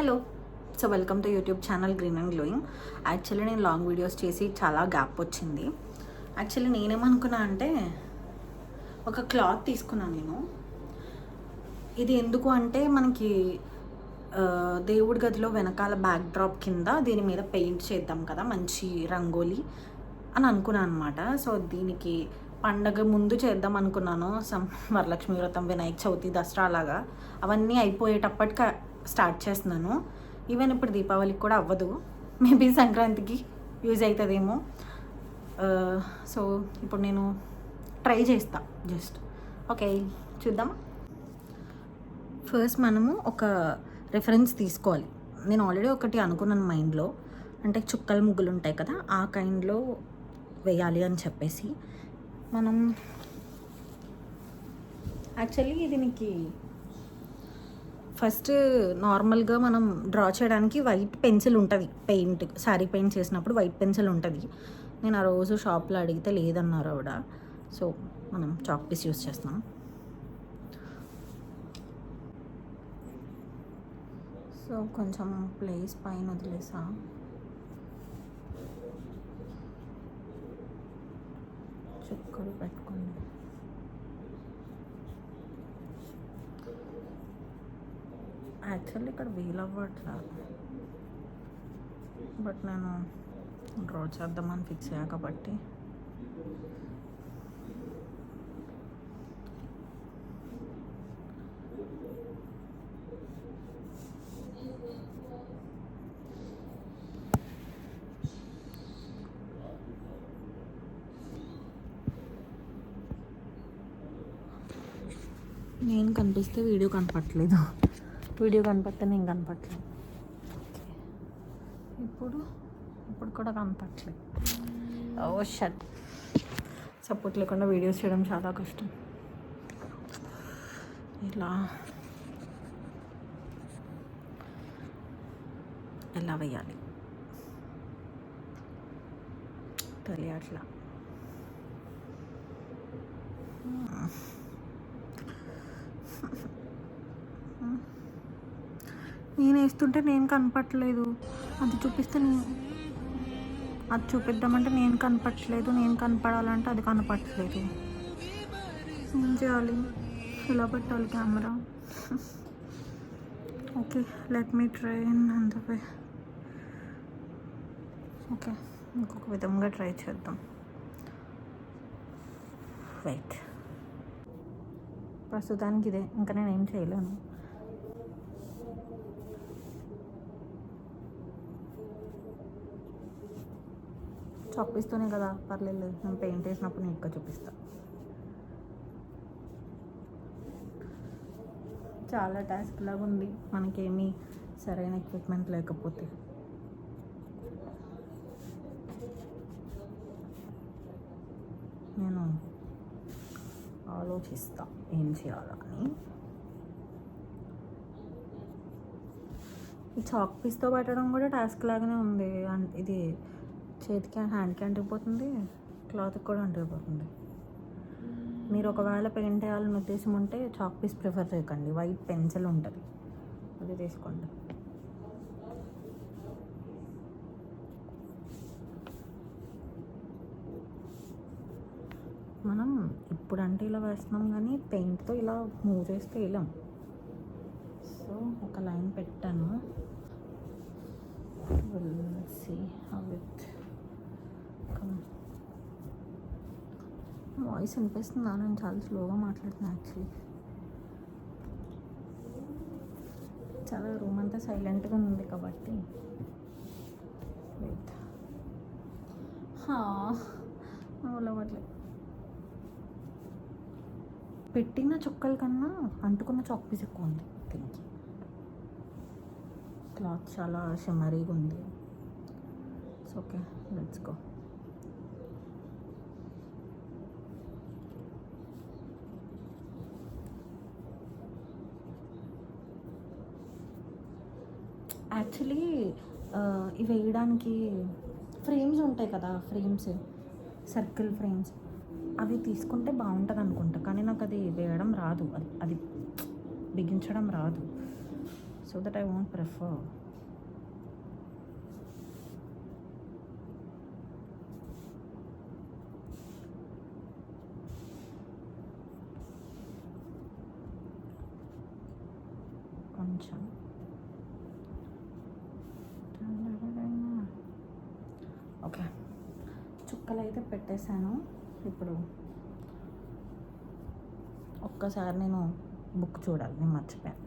Hello so welcome to YouTube channel green and glowing actually నేను long videos చేసి చాలా gap వచ్చింది. Actually నేనేమనుకున్నా అంటే ఒక క్లాత్ తీసుకున్నాను నేను. ఇది ఎందుకు అంటే మనకి దేవుడి గదిలో వెనకాల బ్యాక్ డ్రాప్ కింద దీని మీద పెయింట్ చేద్దాం కదా మంచి రంగోలీ అని అనుకున్నాను అనమాట సో దీనికి పండగ ముందు చేద్దాం అనుకున్నాను. సమ్ వరలక్ష్మి వ్రతం వినాయక చవితి దసరా అలాగా. అవన్నీ అయిపోయేటప్పటికి స్టార్ట్ చేస్తున్నాను. ఈవెన్ ఇప్పుడు దీపావళికి కూడా అవ్వదు. మేబీ సంక్రాంతికి యూజ్ అవుతుందేమో. Uh, సో ఇప్పుడు నేను ట్రై చేస్తా జస్ట్ ఓకే చూద్దాం ఫస్ట్ మనము ఒక రెఫరెన్స్ తీసుకోవాలి. నేను ఆల్రెడీ ఒకటి అనుకున్నాను మైండ్లో అంటే చుక్కల ముగ్గులు ఉంటాయి కదా ఆ కైండ్లో వేయాలి అని చెప్పేసి. మనం యాక్చువల్లీ దీనికి ఫస్ట్ నార్మల్గా మనం డ్రా చేయడానికి వైట్ పెన్సిల్ ఉంటుంది. పెయింట్ శారీ పెయింట్ చేసినప్పుడు వైట్ పెన్సిల్ ఉంటుంది. నేను ఆ రోజు షాప్లో అడిగితే లేదన్నారు ఆవిడ. సో మనం చాక్ పీస్ యూస్ చేస్తాం. సో కొంచెం ప్లేస్ పైన వదిలేసా. చుక్కలు పెట్టుకోండి యాక్చువల్లీ ఇక్కడ వీల్ అవ్వట్లా బట్ నేను డ్రా చేద్దామని ఫిక్స్ అయ్యా కాబట్టి. నేను కనిపిస్తే వీడియో కనపట్లేదు వీడియో కనపడితే నేను కనపట్లేదు ఇప్పుడు? ఇప్పుడు కూడా కనపట్లేదు ఓ షట్. సపోర్ట్ లేకుండా వీడియోస్ చేయడం చాలా కష్టం. ఇలా ఎలా వేయాలి? తెలియట్లా నేను వేస్తుంటే నేను కనపట్లేదు అది చూపిస్తే నేను అది చూపిద్దామంటే నేను కనపట్లేదు నేను కనపడాలంటే అది కనపట్లేదు ఏం చేయాలి? ఇలా పెట్టాలి camera? Okay let me try అంత వే ఓకే ఇంకొక విధంగా ట్రై చేద్దాం. వెయిట్ ప్రస్తుతానికి ఇదే. ఇంకా నేను ఏం చేయలేను. చూపిస్తూనే కదా పర్లేదు. నేను పెయింట్ వేసినప్పుడు నేను ఇంకా చూపిస్తా. చాలా టాస్క్ లాగా ఉంది. మనకేమీ సరైన ఎక్విప్మెంట్ లేకపోతే. నేను ఆలోచిస్తా ఏం చేయాలని. ఈ చాక్ పీస్తో పెట్టడం కూడా టాస్క్ లాగానే ఉంది. ఇది చేతికి హ్యాండ్కి అంటిపోతుంది క్లాత్కి కూడా అంటుకుపోతుంది. మీరు ఒకవేళ పెయింట్ వేయాలని ఉద్దేశం ఉంటే చాక్ పీస్ ప్రిఫర్ చేయకండి. వైట్ పెన్సిల్ ఉంటుంది. అది తీసుకోండి. మనం ఇప్పుడంటే ఇలా వేస్తున్నాం కానీ పెయింట్తో ఇలా మూవ్ చేస్తే వేయలేం సో ఒక లైన్ పెట్టాను. Will see how it voice వినిపిస్తుందా. నేను చాలా స్లోగా మాట్లాడుతున్నాను యాక్చువల్లీ. చాలా రూమ్ అంతా సైలెంట్గా ఉంది కాబట్టి. వెయిట్ అవ్వట్లేదు పెట్టిన చుక్కల కన్నా అంటుకున్న చాక్ పీస్ ఎక్కువ ఉంది దీనికి క్లాత్ చాలా షిమ్మరీగా ఉంది. It's okay let's go actually ఇవి వేయడానికి ఫ్రేమ్స్ ఉంటాయి కదా ఫ్రేమ్స్ సర్కిల్ ఫ్రేమ్స్. అవి తీసుకుంటే బాగుంటుంది అనుకుంటా కానీ నాకు అది వేయడం రాదు. అది అది బిగించడం రాదు. So that I won't prefer. కొంచెం. ఓకే. చుక్కలు అయితే పెట్టేశాను. ఇప్పుడు ఒక్కసారి నేను బుక్ చూడాలి నేను మర్చిపోయాను.